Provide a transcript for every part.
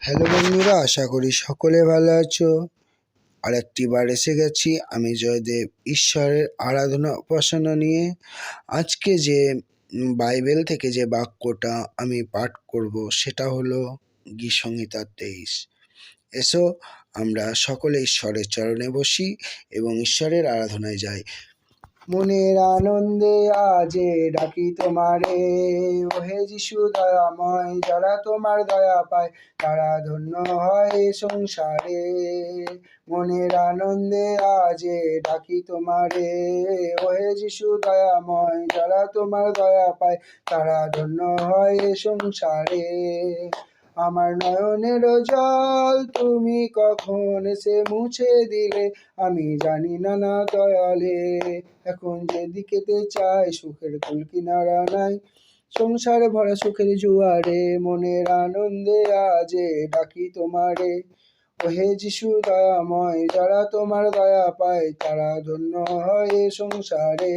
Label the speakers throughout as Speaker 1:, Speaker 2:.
Speaker 1: Hello বন্ধুরা, আশা করি সকলে ভালো আছো। আর একটি বার এসে গেছি আমি জয়দেব ঈশ্বরের আরাধনা উপাসনা নিয়ে। আজকে যে বাইবেল থেকে যে বাক্যটা আমি পাঠ করব সেটা হলো গীসংহিতা তেইশ। এসো, আমরা সকলে ঈশ্বরের চরণে বসি এবং ঈশ্বরের আরাধনায় যাই। মনের আনন্দে আজে ডাকি তোমারে। ওহে যিশু দয়াময়, যারা তোমার দয়া পায়, তারা ধন্য হয় সংসারে। মনের আনন্দে আজে ডাকি তোমারে। ওহে যিশু দয়াময়, যারা তোমার দয়া পায়, তারা ধন্য হয় সংসারে। আমার নয়নের জল তুমি কখন সে মুছে দিলে? আমি জানি না না দয়ালে। এখন যেদিকেতে চাই সুখের কুল কিনারা নাই। সংসারে ভরা সুখের জুয়ারে, মনের আনন্দে আজে ডাকি তোমারে। ওহে যিশু দয়াময়, যারা তোমার দয়া পায়, তারা ধন্য হয় সংসারে।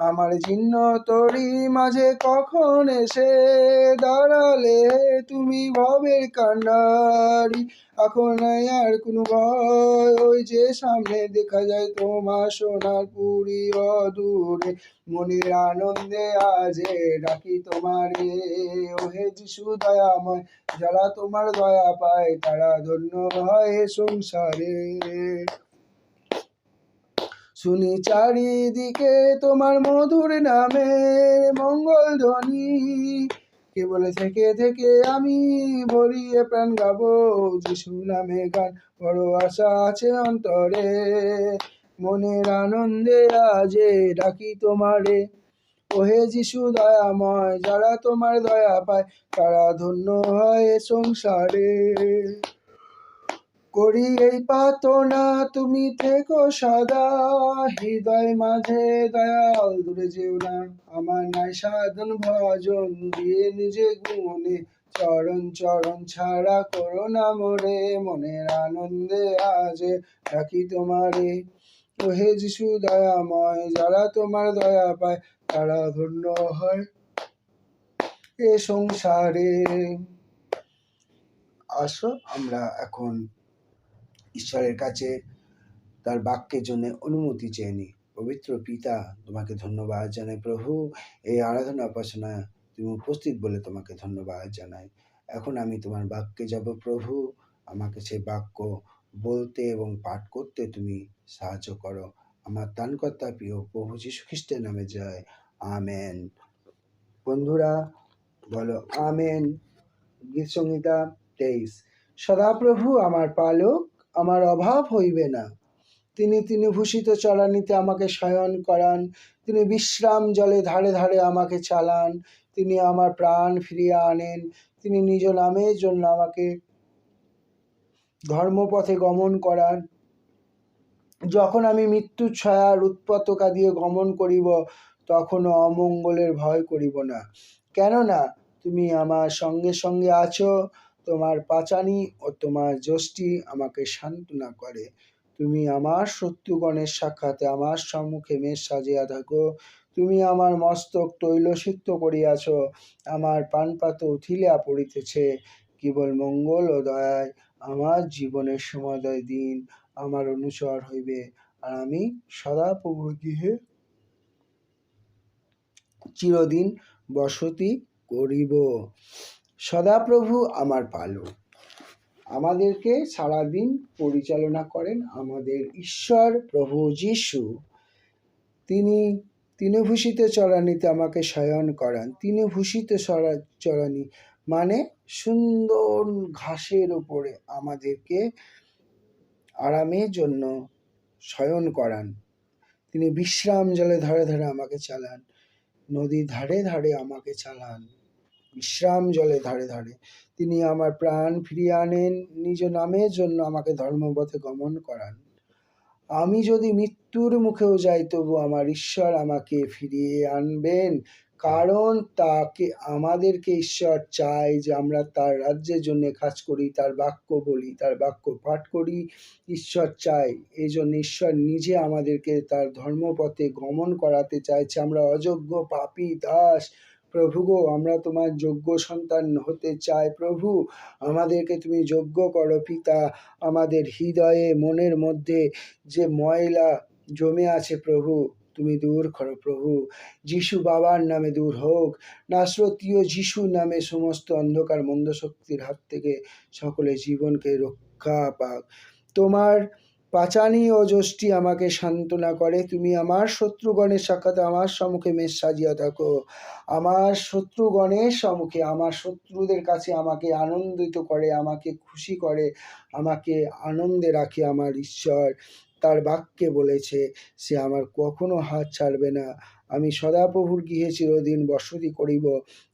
Speaker 1: আমার জীর্ণ তরি মাঝে কখন এসে দাঁড়ালে? তুমি ভবের কান্ডারি এখন আর কোনো ভয়। ওই যে সামনে দেখা যায় তোমার সোনার পুরী অদূরে। মনের আনন্দে আজে ডাকি তোমারে, ওহে যিশু দয়াময়, যারা তোমার দয়া পায়, তারা ধন্য হয় সংসারে। শুনি চারিদিকে তোমার মধুর নামে মঙ্গল ধ্বনি। কেবল থেকে থেকে আমি ভরিয়ে প্রাণ গাবো? যিশু নামে গান বড় আশা আছে অন্তরে। মনের আনন্দে আজে ডাকি তোমারে। ওহে যিশু দয়াময়, যারা তোমার দয়া পায়, তারা ধন্য হয় সংসারে। করি এই প্রার্থনা তুমি থেকো সদা। হৃদয় মাঝে দয়াল, দূরে যেও না। আমার নাই সাধন ভজন, দিয়ে নিজে গুণে। চরণ চরণ ছাড়া করো না মোরে, মনের আনন্দে আজে ডাকি তোমারে। ওহে যিশু দয়াময়, যারা তোমার দয়া পায়, তারা ধন্য হয়। এ সংসারে আসো, আমরা এখন ঈশ্বরের কাছে তার বাক্যের জন্য অনুমতি চেয়ে নিই পবিত্র পিতা, তোমাকে ধন্যবাদ জানাই প্রভু। এই আরাধনা উপাসনা তুমি উপস্থিত বলে তোমাকে ধন্যবাদ জানাই। এখন আমি তোমার বাক্যে যাব প্রভু। আমাকে সেই বাক্য বলতে এবং পাঠ করতে তুমি সাহায্য করো। আমার তানকর্তা প্রিয় প্রভু যীশু খ্রিস্টের নামে জয়। আমেন। বন্ধুরা, বলো, আমেন। গীত সংহিতা তেইশ। সদাপ্রভু আমার পালক আমার অভাব হইবে না। তিনি তিনি ভূষিত চলানিতে আমাকে শয়ন করান, তিনি বিশ্রাম জলে ধারে ধারে আমাকে চালান, তিনি আমার প্রাণ ফিরিয়ে আনেন, তিনি নিজ নামের জন্য আমাকে ধর্মপথে গমন করান। যখন আমি মৃত্যুর ছায়ার উৎপতকা দিয়ে গমন করিব, তখনও অমঙ্গলের ভয় করিব না। কেননা, তুমি আমার সঙ্গে সঙ্গে আছো তোমার পাচানি ও তোমার যষ্টি আমাকে সান্ত্বনা করে। তুমি আমার শত্রুগণের সাক্ষাতে আমার সম্মুখে মেষ সাজিয়া থাকো। তুমি আমার মস্তক তৈলসিক্ত করিয়াছ, আমার পানপাত উথিলিয়া পড়িতেছে। কেবল মঙ্গল ও দয়ায় আমার জীবনের সমোদয় দিন আমার অনুচর হইবে, আর আমি সদা গৃহে চিরদিন বসতি করিব। সদাপ্রভু আমার পালক। আমাদেরকে সারাদিন পরিচালনা করেন আমাদের ঈশ্বর প্রভু যিশু। তিনি তিনি ভূষিত চরানিতে আমাকে শয়ন করান। তিনি ভূষিত চরা- চরানি মানে সুন্দর ঘাসের উপরে আমাদেরকে আরামের জন্য শয়ন করান। তিনি বিশ্রাম জলে ধারে ধারে আমাকে চালান। নদীর ধারে ধারে আমাকে চালান। বিশ্রাম জলে ধারে ধারে। তিনি আমার প্রাণ ফিরিয়ে আনেন, নিজ নামের জন্য আমাকে ধর্মপথে গমন করান। আমি যদি মৃত্যুর মুখেও যাই, তবু আমার ঈশ্বর আমাকে ফিরিয়ে আনবেন, কারণ তাকে, আমাদেরকে ঈশ্বর চায় যে আমরা তার রাজ্যের জন্য কাজ করি, তার বাক্য বলি, তার বাক্য পাঠ করি, ঈশ্বর চায়। এই জন্য ঈশ্বর নিজে আমাদেরকে তার ধর্মপথে গমন করাতে চাইছে। আমরা অযোগ্য পাপী দাস প্রভু গো, আমরা তোমার যোগ্য সন্তান হতে চাই। প্রভু, আমাদেরকে তুমি যোগ্য করো, পিতা। আমাদের হৃদয়ে, মনের মধ্যে যে ময়লা জমে আছে প্রভু, তুমি দূর করো প্রভু। যিশু বাবার নামে দূর হোক, নাসরতীয় যিশু নামে সমস্ত অন্ধকার মন্দ শক্তির হাত থেকে সকলে জীবনকে রক্ষা পাক। তোমার পাচানি ও যষ্টি আমাকে সান্ত্বনা করে, তুমি আমার শত্রুগণের সাক্ষাতে আমার সম্মুখে মেষ সাজিয়া থাকো আমার শত্রুগণের সম্মুখে, আমার শত্রুদের কাছে আমাকে আনন্দিত করে, আমাকে খুশি করে, আমাকে আনন্দে রাখে আমার ঈশ্বর। তার বাক্যে বলেছে, সে আমার কখনো হাত ছাড়বে না। আমি সদাপ্রভুর গৃহে চিরদিন বসতি করিব।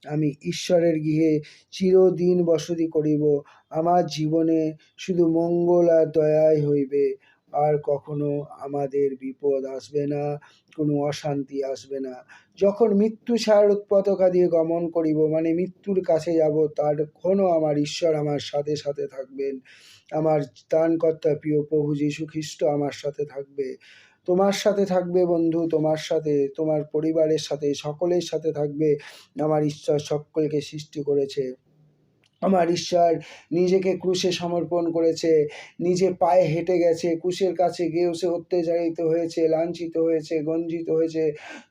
Speaker 1: আমি ঈশ্বরের গৃহে চিরদিন বসতি করিব। আমার জীবনে শুধু মঙ্গল আর দয়াই হইবে। আর কখনো আমাদের বিপদ আসবে না, কোনো অশান্তি আসবে না। যখন মৃত্যু ছায়ার উৎপতকা দিয়ে গমন করিব মানে মৃত্যুর কাছে যাব তখনও আমার ঈশ্বর আমার সাথে সাথে থাকবেন। আমার ত্রাণকর্তা প্রিয় প্রভু যীশু খ্রিস্ট আমার সাথে থাকবে। তোমার সাথে থাকবে বন্ধু, তোমার সাথে, তোমার পরিবারের সাথে, সকলের সাথে থাকবে। আমার ঈশ্বর সকলকে সৃষ্টি করেছে। আমার ঈশ্বর নিজেকে ক্রুশে সমর্পণ করেছে, নিজে পায়ে হেঁটে গেছে, ক্রুশের কাছে গিয়েও সে অত্যাচারিত হয়েছে, লাঞ্ছিত হয়েছে, গঞ্জিত হয়েছে।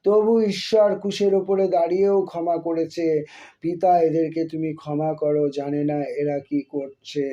Speaker 1: তবু ঈশ্বর ক্রুশের ওপরে দাঁড়িয়েও ক্ষমা করেছে। পিতা, এদেরকে তুমি ক্ষমা করো, জানে না এরা কি করছে।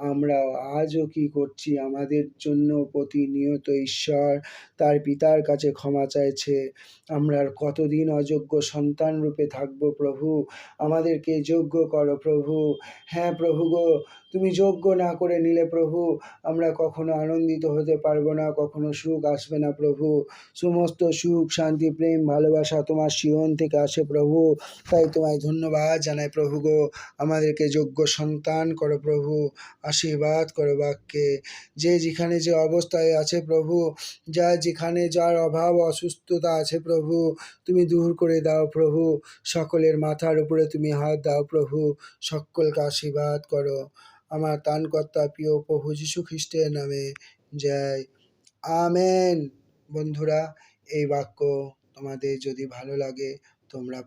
Speaker 1: আমরা আজও কি করছি? আমাদের জন্য প্রতিনিয়ত ঈশ্বর তার পিতার কাছে ক্ষমা চাইছে। আমরা আর কতদিন অযোগ্য সন্তান রূপে থাকব প্রভু? আমাদেরকে যোগ্য করো প্রভু। হ্যাঁ প্রভু গো, তুমি যোগ্য না করে নিলে প্রভু, আমরা কখনো আনন্দিত হতে পারব না, কখনো সুখ আসবে না প্রভু। সমস্ত সুখ, শান্তি, প্রেম, ভালোবাসা তোমার শিহন থেকে আসে প্রভু। তাই তোমায় ধন্যবাদ জানাই প্রভু গো। আমাদেরকে যোগ্য সন্তান করো প্রভু। আশীর্বাদ করো বাক্যে। যে যেখানে যে অবস্থায় আছে প্রভু, যা যেখানে যার অভাব, অসুস্থতা আছে প্রভু, তুমি দূর করে দাও প্রভু। সকলের মাথার উপরে তুমি হাত দাও প্রভু। সকলকে আশীর্বাদ করো। আমার তানকর্তা প্রিয় প্রভু যীশু খ্রিস্টের নামে জয়। আমেন। বন্ধুরা, এই বাক্য তোমাদের যদি ভালো লাগে, তোমরা